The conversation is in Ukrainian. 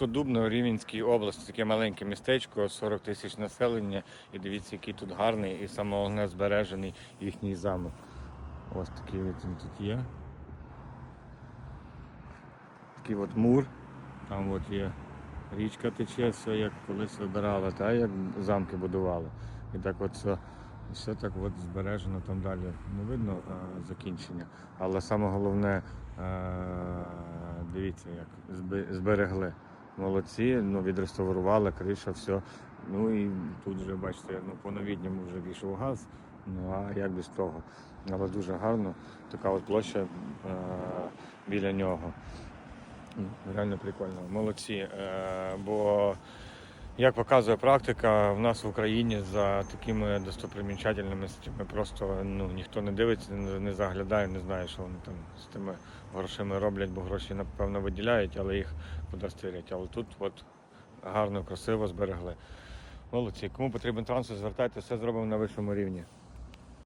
Місто Дубно, Рівненській області, таке маленьке містечко, 40 тисяч населення. І дивіться, який тут гарний і головне збережений їхній замок. Ось такий от він тут є. Такий от мур. Там от є річка тече, все як колись вибирали, та як замки будували. І так от все, все так от збережено там далі. Не видно е, закінчення. Але саме головне, е, дивіться, як зберегли. Молодці, ну, відреставрували, криша, все. Ну і тут вже бачите, ну, по новітньому вже війшов газ. Ну а як без того? Але дуже гарно. Така от площа е, біля нього. Реально прикольно. Молодці. Е, бо, як показує практика, в нас в Україні за такими достопримічательностями просто ну, ніхто не дивиться, не, заглядає, не знає, що вони там з тими грошима роблять, бо гроші, напевно, виділяють, але їх куди стирять. Але тут от гарно, красиво зберегли. Молодці. Кому потрібен трансфер, звертайтеся, все зробимо на вищому рівні.